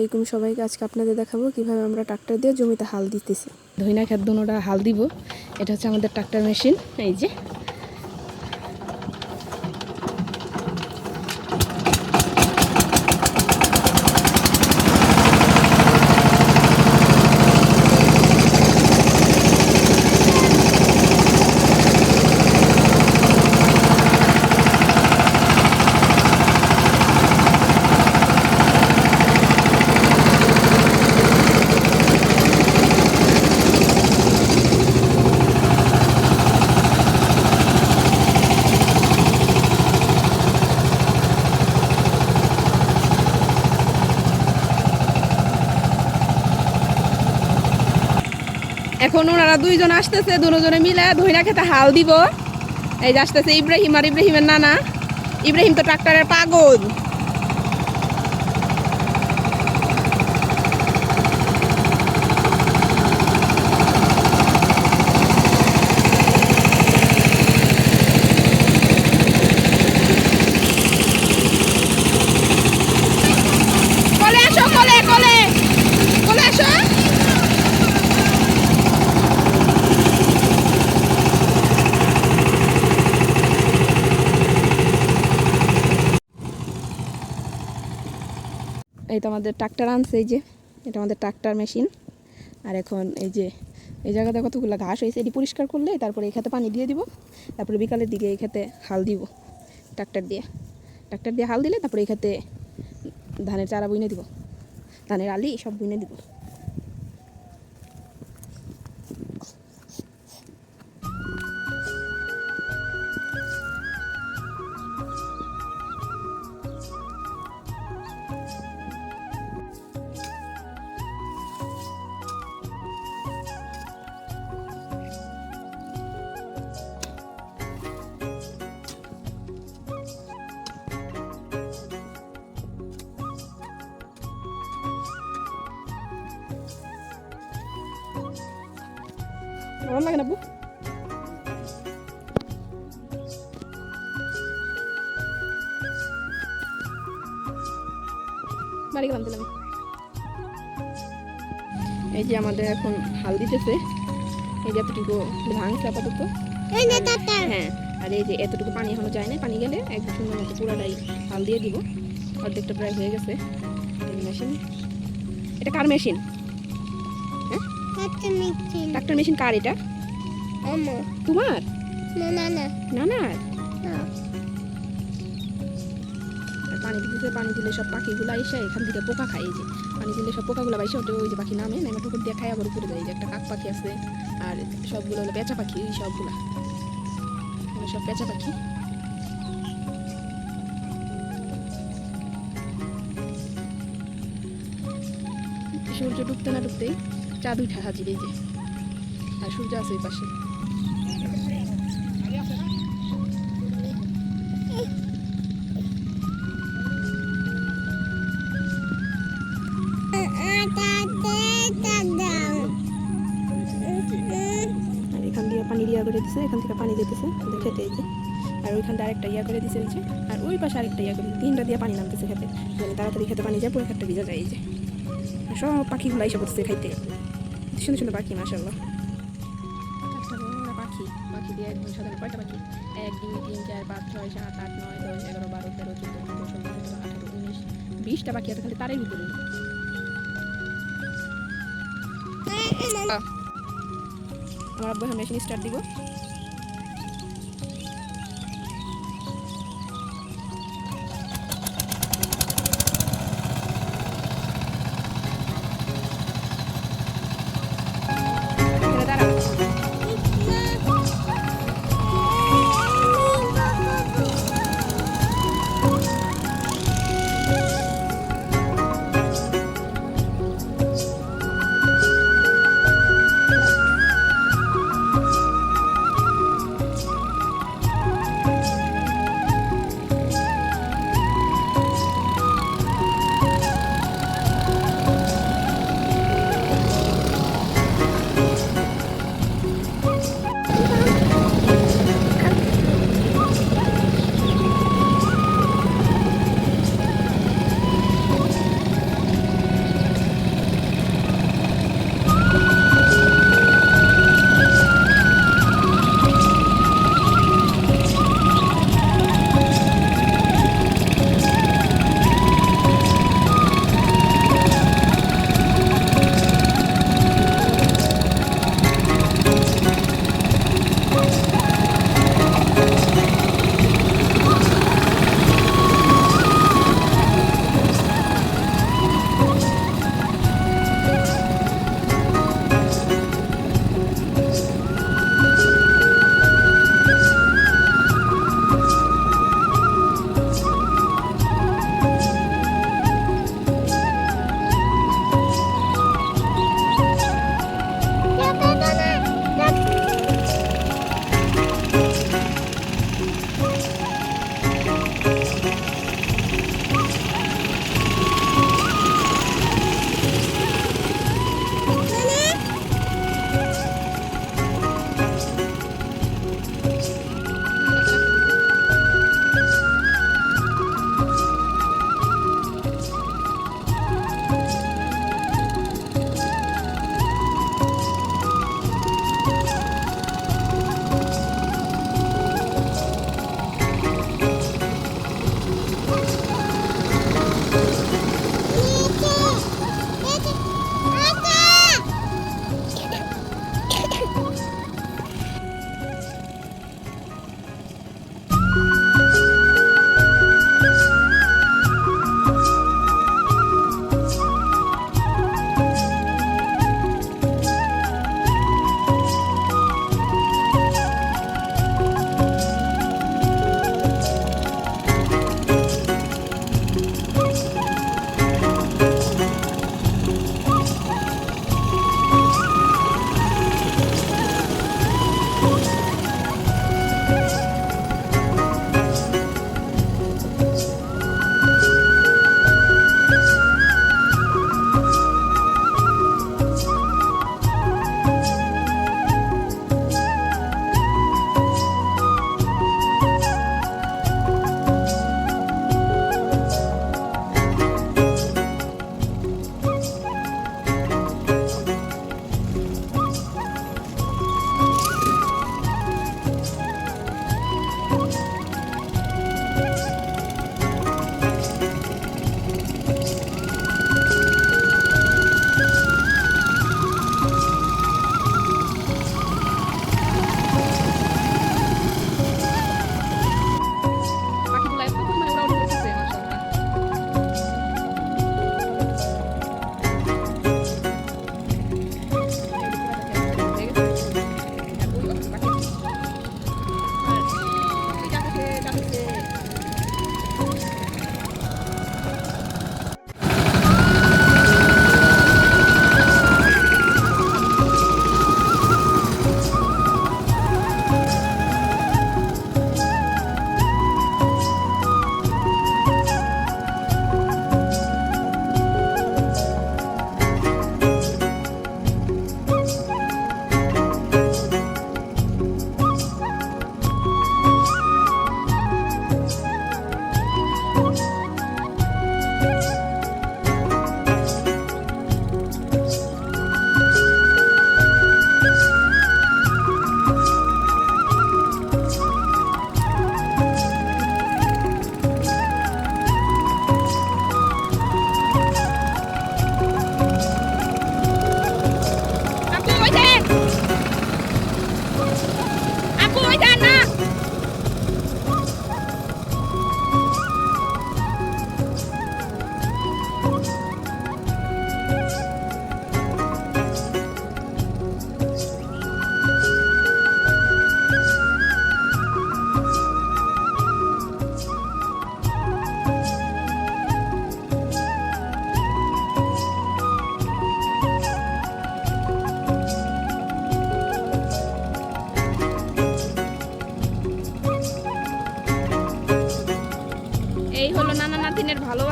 আলাইকুম সবাইকে। আজকে আপনাদের দেখাবো কীভাবে আমরা ট্রাক্টর দিয়ে জমিতে হাল দিতেছি। ধইনা খাদ্য দুনোটা হাল দিব। এটা হচ্ছে আমাদের ট্রাক্টর মেশিন। এই যে। এখন ওনারা দুইজন আসতেছে, দুজনে মিলে ধইনা খেতে হাল দিব। এই যে আসতেছে ইব্রাহিম আর ইব্রাহিমের নানা। ইব্রাহিম তো ট্রাক্টরের পাগল। এই তো আমাদের ট্রাক্টর আনছে, এই যে, এটা আমাদের ট্রাক্টর মেশিন। আর এখন এই যে, এই জায়গাতে কতগুলো ঘাস হয়েছে, এটি পরিষ্কার করলে তারপরে এই খেতে পানি দিয়ে দিব, তারপরে বিকালের দিকে এই খেতে হাল দিব, ট্রাক্টর দিয়ে। ট্রাক্টর দিয়ে হাল দিলে তারপরে এই খেতে ধানের চারা বুনে দিব, ধানের আলি সব বুনে দিব। গরম লাগে না বু বাড়ি গেলাম দিলাম। এই যে আমাদের এখন হাল দিতেছে। এই যে এতটুকু ভাঙছে আপাতত। হ্যাঁ আর এই যে এতটুকু পানি এখনও যায় না পানি গেলে একদম সুন্দর মতো পুরাটাই হাল দিয়ে দিব। অর্ধেকটা প্রায় হয়ে গেছে। মেশিন এটা কার মেশিন ট্রাক্টর মেশিন কার এটা? তোমার? না না আর পানি দিতে পানি দিলে সব পাখিগুলো এসে এখান থেকে পোকা খায়। এই যে পানি দিলে সব পোকাগুলো বাইসে ওঠে ওই যে পাখি নামে নেমে ঠুকুর দিয়ে খায় আবার উপরে যায়। যে একটা কাক পাখি আছে আর সবগুলো হলো পেঁচা পাখি এই সবগুলা। সব পেঁচা পাখি। সূর্য ডুবতে না ডুবতেই চাঁদ উঠে হাজির এই যে আর সূর্য আছে ওই পাশে। এখান দিয়ে পানি ইয়া করে দিছে, এখান থেকে পানি দিতেছে খেতে এই যে। আর ওইখান দিয়ে আরেকটা ইয়া করে দিছে যে। আর ওই পাশে আরেকটা ইয়া করে তিনটা দিয়ে পানি নামতেছে খেতে। তাড়াতাড়ি খেতে পানি যায়, পুরো খেতে ভিজা যায় এই যে। সব পাখিগুলো এসে পড়ছে খাইতে। সুন্দর সুন্দর পাখি মাসাল্লাহ পাখি পাখি দিয়ে একদম সাধারণ কয়টা পাখি? এক দুই তিন চার পাঁচ ছয় সাত আট নয় দশ এগারো বারো তেরো চোদ্দ পনেরো ষোলো সতেরো আঠারো উনিশ বিশটা পাখি আছে খালি তারই ভিতরে। আমার আব্বু এখন মেশিন স্টার্ট দিব।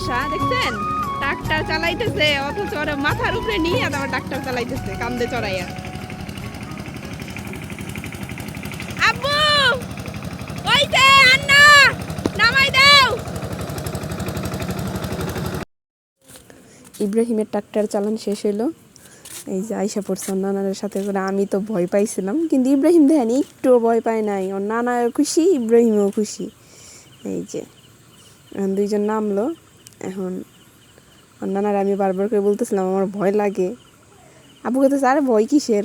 বাসা দেখছেন? ট্রাক্টর চালাইতেছে, অথচ ওরা মাথার উপরে নিয়ে আবার ট্রাক্টর চালাইতেছে, কান্দে চড়াইয়া। ইব্রাহিমের ট্রাক্টর চালান শেষ হইল। এই যে আইসা পড়ছে নানার সাথে করে আমি তো ভয় পাইছিলাম, কিন্তু ইব্রাহিম দেখেন একটুও ভয় পায় নাই। ওর নানাও খুশি, ইব্রাহিমও খুশি। এই যে দুইজন নামলো। এখন নানার আমি বারবার করে বলতেছিলাম, আমার ভয় লাগে। আপু তো স্যার ভয় কিসের?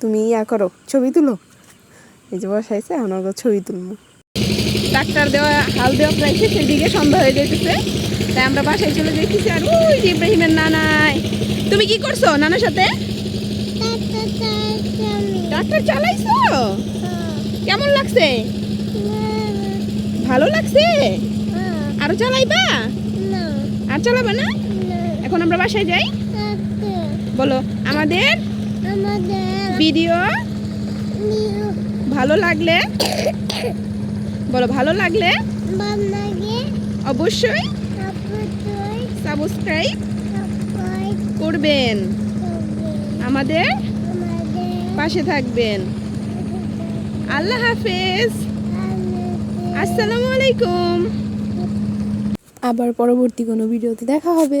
তুমি ইয়া করো, ছবি তুলো। এই যে বসাইছে, এখন ওর ছবি তুলবো। ডাক্তার দেওয়া, হাল দেওয়া প্রায় শেষের দিকে সন্ধ্যা হয়ে যেতেছে তাই আমরা বাসায় চলে যেতেছি আর ওই যে ইব্রাহিমের নানাই। তুমি কি করছ নানার সাথে? ডাক্তার চালাইছো? কেমন লাগছে? ভালো লাগছে? আরও চালাইবা? আর চালাবা না? এখন আমরা বাসায় যাই। বলো, আমাদের ভিডিও ভালো লাগলে, বলো, ভালো লাগলে অবশ্যই সাবস্ক্রাইব করবেন। আমাদের পাশে থাকবেন। আল্লাহ হাফেজ। আসসালামু আলাইকুম। আবার পরবর্তী কোনো ভিডিওতে দেখা হবে।